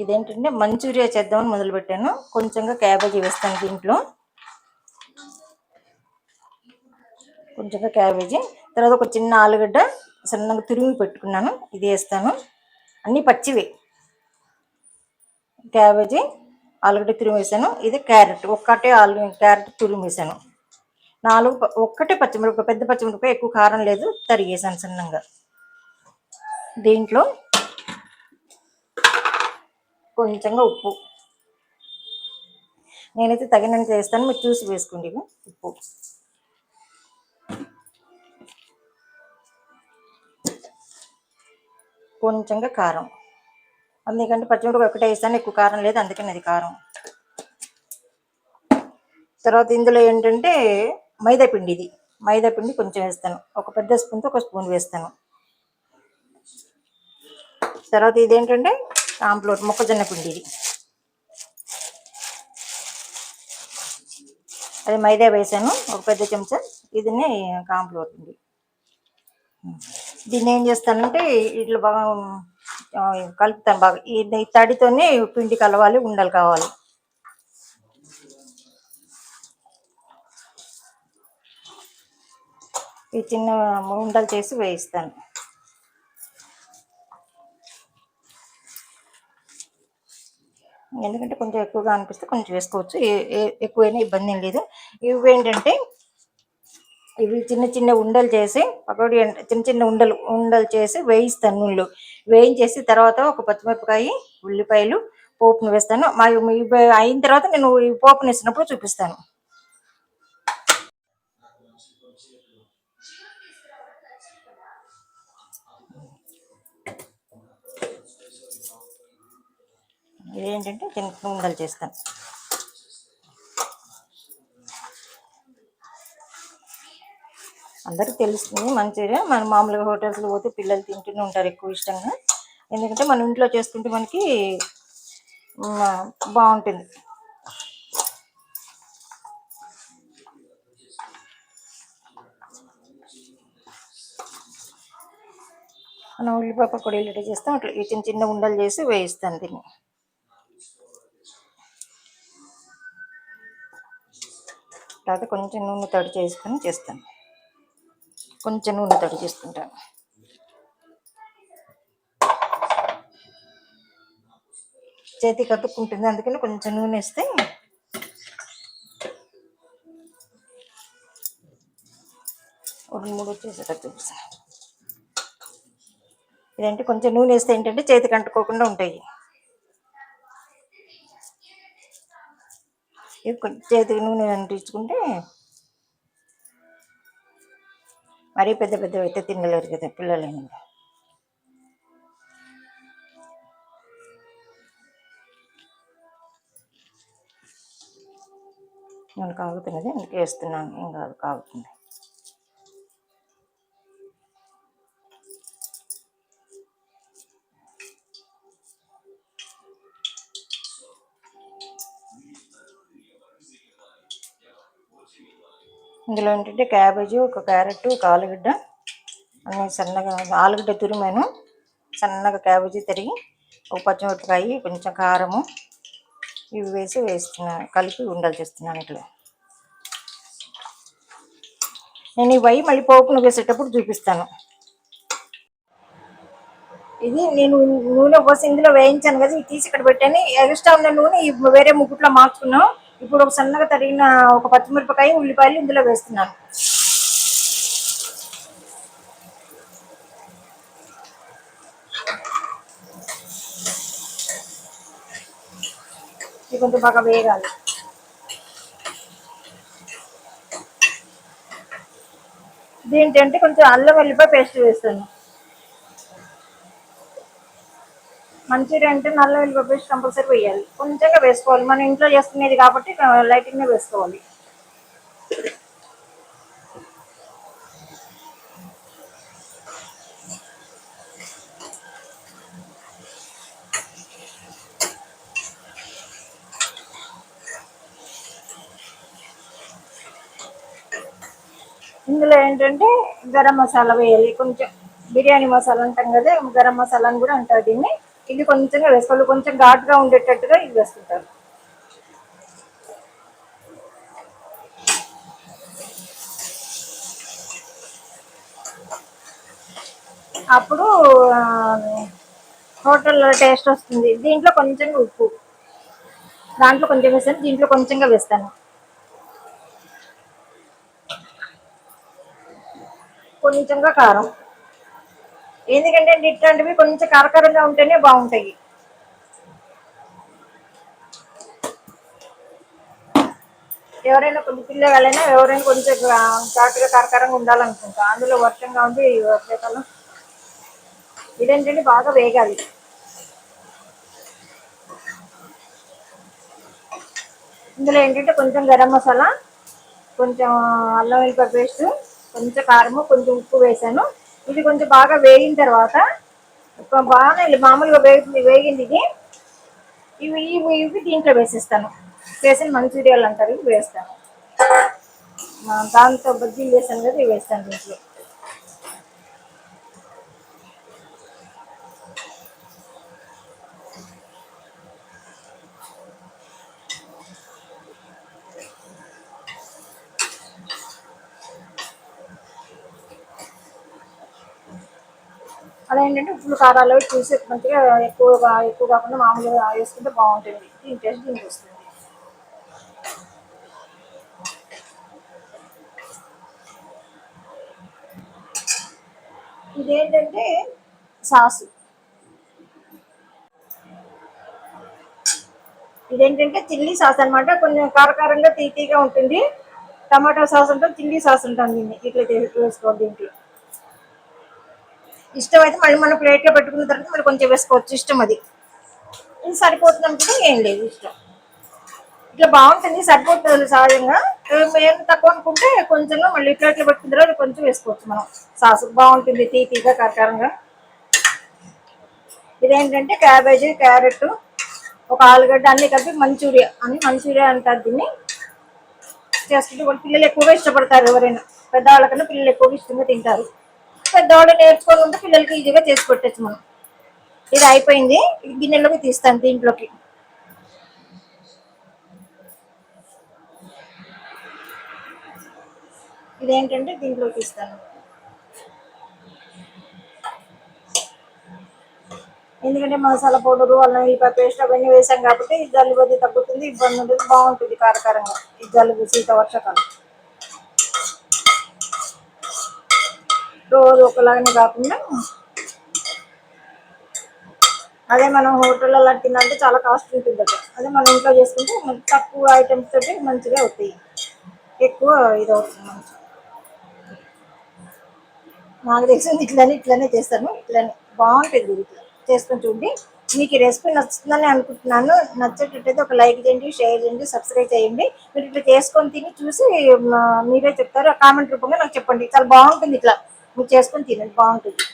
ఇదేంటంటే మంచూరియా చేద్దామని మొదలుపెట్టాను. కొంచెంగా క్యాబేజీ వేస్తాను దీంట్లో. కొంచెంగా క్యాబేజీ. తర్వాత ఒక చిన్న ఆలుగడ్డ సన్నగా తురిమి పెట్టుకున్నాను. ఇది వేస్తాను. అన్నీ పచ్చివి. క్యాబేజీ ఆలుగడ్డ తురిమి వేసాను. ఇది క్యారెట్. ఒక్కటే ఆలు క్యారెట్ తురిమి వేసాను. నాలుగు ఒక్కటే పచ్చిమిరపకాయ పెద్ద పచ్చిమిరపకాయ ఎక్కువ కారం లేదు. తరిగేసాను సన్నంగా. దీంట్లో కొంచెంగా ఉప్పు. నేనైతే తగినంత వేస్తాను మీరు చూసి వేసుకోండి ఉప్పు. కొంచెంగా కారం. అందుకంటే పచ్చిమిరపకాయ ఒకటే వేస్తాను. ఎక్కువ కారం లేదు. అందుకని అది కారం. తర్వాత ఇందులో ఏంటంటే మైదా పిండి ఇది. మైదా పిండి కొంచెం వేస్తాను. ఒక పెద్ద స్పూన్తో ఒక స్పూన్ వేస్తాను. తర్వాత ఇదేంటంటే ఆంప్లోట్ మొక్కజొన్న పిండి ఇది అది మైదా వేసాను ఒక పెద్ద చెంచా. ఇదినే కాంప్లోట్ పిండి దీన్ని ఏం చేస్తానంటే ఇట్లా బాగా కలుపుతాను బాగా. ఈ తడితోనే పిండి కలవాలి ఉండలు కావాలి. ఈ చిన్న ఉండలు చేసి వేయిస్తాను. ఎందుకంటే కొంచెం ఎక్కువగా అనిపిస్తే కొంచెం వేసుకోవచ్చు. ఏ- ఎక్కువైనా ఇబ్బంది ఏం లేదు. ఇవి ఏంటంటే ఇవి చిన్న చిన్న ఉండలు చేసి పకోడీ చిన్న చిన్న ఉండలు ఉండలు చేసి వేయిస్తాను నూనెలో. వేయించేసి తర్వాత ఒక పచ్చిమిరపకాయ ఉల్లిపాయలు పోపును వేస్తాను. మా అయిన తర్వాత నేను ఈ పోపును వేసినప్పుడు చూపిస్తాను. ఇదేంటంటే చిన్న చిన్న ఉండలు చేస్తాను అందరికి తెలుస్తుంది మంచిగా మన మామూలుగా హోటల్స్లో పోతే పిల్లలు తింటూనే ఉంటారు ఎక్కువ ఇష్టంగా. ఎందుకంటే మన ఇంట్లో చేసుకుంటే మనకి బాగుంటుంది. మనం ఉల్లిపాయ కూడా ఇట్లా చేస్తాం. అట్లా చిన్న చిన్న ఉండలు చేసి వేయిస్తాను దీన్ని. తర్వాత కొంచెం నూనె తడి చేసుకొని చేస్తాను. కొంచెం నూనె తడి చేసుకుంటాను. చేతి కట్టుకుంటుంది అందుకని కొంచెం నూనె వేస్తే ఒక రెండు మూడు వచ్చేసేటట్టు చూపిస్తాను. ఇదంటే కొంచెం నూనె వేస్తే ఏంటంటే చేతికి అంటుకోకుండా ఉంటాయి ఇది కొంచెం చేతికి నూనె అంటించుకుంటే మరీ పెద్ద పెద్దవి అయితే తినలేరు కదా పిల్లలని నేను కాగుతున్నది అందుకే వేస్తున్నాను. ఏం కాదు కాగుతుంది. ఇందులో ఏంటంటే క్యాబేజీ ఒక క్యారెట్ ఒక ఆలుగడ్డ అన్నీ సన్నగా ఆలుగడ్డ తురిమాను. సన్నగా క్యాబేజీ తరిగి ఒక పచ్చిమిరపకాయ కొంచెం కారము ఇవి వేసి వేస్తున్నాను కలిపి ఉండలు చేస్తున్నాను ఇట్లా. నేను ఇవి అయ్యి మళ్ళీ పోపును వేసేటప్పుడు చూపిస్తాను. ఇది నేను నూనె పోసి ఇందులో వేయించాను కదా ఇది తీసి ఇక్కడ పెట్టాను. ఎక్స్ట్రా ఉన్న నూనె వేరే ముగ్గుట్లో మార్చుకున్నాం. ఇప్పుడు ఒక సన్నగా తరిగిన ఒక పచ్చిమిరపకాయ ఉల్లిపాయలు ఇందులో వేస్తున్నాను ఇది కొంచెం బాగా వేగాలి. దీంట్లో అంటే కొంచెం అల్లం వెల్లిపాయ పేస్ట్ వేస్తాను. మంచిగా అంటే నల్ల వెళ్ళి పేస్ట్ కంపల్సరీ వేయాలి కొంచెంగా వేసుకోవాలి. మనం ఇంట్లో చేసుకునేది కాబట్టి లైటింగ్ వేసుకోవాలి. ఇందులో ఏంటంటే గరం మసాలా వేయాలి. కొంచెం బిర్యానీ మసాలా అంటాం కదా గరం మసాలా అని కూడా అంటారు దీన్ని. ఇది కొంచెంగా వేసుకోవాలి కొంచెం ఘాటుగా ఉండేటట్టుగా ఇది వేసుకుంటారు. అప్పుడు హోటల్లో టేస్ట్ వస్తుంది. దీంట్లో కొంచెంగా ఉప్పు. దాంట్లో కొంచెం వేస్తాను దీంట్లో కొంచెంగా వేస్తాను. కొంచెంగా కారం. ఎందుకంటే ఇట్లాంటివి కొంచెం కారకారంగా ఉంటేనే బాగుంటాయి. ఎవరైనా కొన్ని పిల్లగాలైనా ఎవరైనా కొంచెం కరెక్ట్గా కరకరంగా ఉండాలనుకుంటా. అందులో వర్షంగా ఉంది ఈ వర్షాకాలం. ఇదేంటంటే బాగా వేగాలి. ఇందులో ఏంటంటే కొంచెం గరం మసాలా కొంచెం అల్లం వెల్లిపాయ పేస్ట్ కొంచెం కారము కొంచెం ఉప్పు వేసాను. ఇది కొంచెం బాగా వేగిన తర్వాత బాగా ఇది మామూలుగా వేగి వేగింది ఇది. ఇవి ఇవి ఇవి దీంట్లో వేసేస్తాను. వేసిన మంచూరియాలు అంటారు ఇవి వేస్తాను. దాంతో బజ్జీలు వేసాను కదా ఇవి వేస్తాను దీంట్లో. అలా ఏంటంటే ఉప్పులు కారాలు అవి చూసి మంచిగా ఎక్కువగా ఎక్కువ కాకుండా మామూలుగా వేసుకుంటే బాగుంటుంది. దీని టేస్ట్ దీనికి వస్తుంది. ఇదేంటంటే సాసు. ఇదేంటంటే చిల్లీ సాస్ అనమాట కొంచెం కారకారంగా తీతీగా ఉంటుంది. టమాటో సాస్ ఉంటుంది చిల్లీ సాస్ ఉంటుంది దీన్ని. ఇట్లా వేసుకోవాలి దీంట్లో. ఇష్టం అయితే మళ్ళీ మనం ప్లేట్లో పెట్టుకున్న తర్వాత మళ్ళీ కొంచెం వేసుకోవచ్చు. ఇష్టం అది. ఇది సరిపోతుంది అనుకుంటే ఏం లేదు ఇష్టం. ఇట్లా బాగుంటుంది సరిపోతుంది సహజంగా. మేము తక్కువ అనుకుంటే కొంచెం మళ్ళీ ప్లేట్లో పెట్టుకున్న తర్వాత కొంచెం వేసుకోవచ్చు మనం. సాస్ బాగుంటుంది తీతీగా కారకారంగా ఇదేంటంటే క్యాబేజీ క్యారెట్ ఒక ఆలుగడ్డ అన్ని కలిపి మంచూరియా అని మంచూరియా అంటారు దీన్ని. చేసుకుంటే పిల్లలు ఎక్కువగా ఇష్టపడతారు ఎవరైనా. పెద్దవాళ్ళకన్నా పిల్లలు ఎక్కువగా ఇష్టంగా తింటారు. పెద్దవాళ్ళు నేర్చుకొని ఉంటే పిల్లలకి ఈజీగా చేసి పెట్టచ్చు మనం. ఇది అయిపోయింది. గిన్నెలోకి తీస్తాను దీంట్లోకి. ఇదేంటంటే దీంట్లోకి తీస్తాను. ఎందుకంటే మసాలా పౌడరు అల్లం వెల్లిపాయ పేస్ట్ అవన్నీ వేసాం కాబట్టి ఈ జలుబు అది తగ్గుతుంది ఇబ్బంది ఉంటుంది బాగుంటుంది కారకారంగా. ఈ జలుబు శీత వర్షాకాలం అలాగనే కాకుండా అదే మనం హోటల్లో తినాలంటే చాలా కాస్ట్ ఉంటుంది అక్కడ అదే మనం ఇంట్లో చేసుకుంటే తక్కువ ఐటమ్స్ తోటి మంచిగా అవుతాయి. ఎక్కువ ఇది అవుతుంది. మంచి నాకు తెలిసింది ఇట్లనే ఇట్లనే చేస్తాను. ఇట్లనే బాగుంటుంది ఇట్లా చేసుకొని చూడండి. మీకు ఈ రెసిపీ నచ్చుతుందని అనుకుంటున్నాను. నచ్చేటట్టయితే ఒక లైక్ చేయండి షేర్ చేయండి సబ్స్క్రైబ్ చేయండి. మీరు ఇట్లా చేసుకొని తిని చూసి మీరే చెప్తారు. కామెంట్ రూపంగా నాకు చెప్పండి. చాలా బాగుంటుంది ఇట్లా. మీరు చేసుకుని తినండి బాగుంటుంది.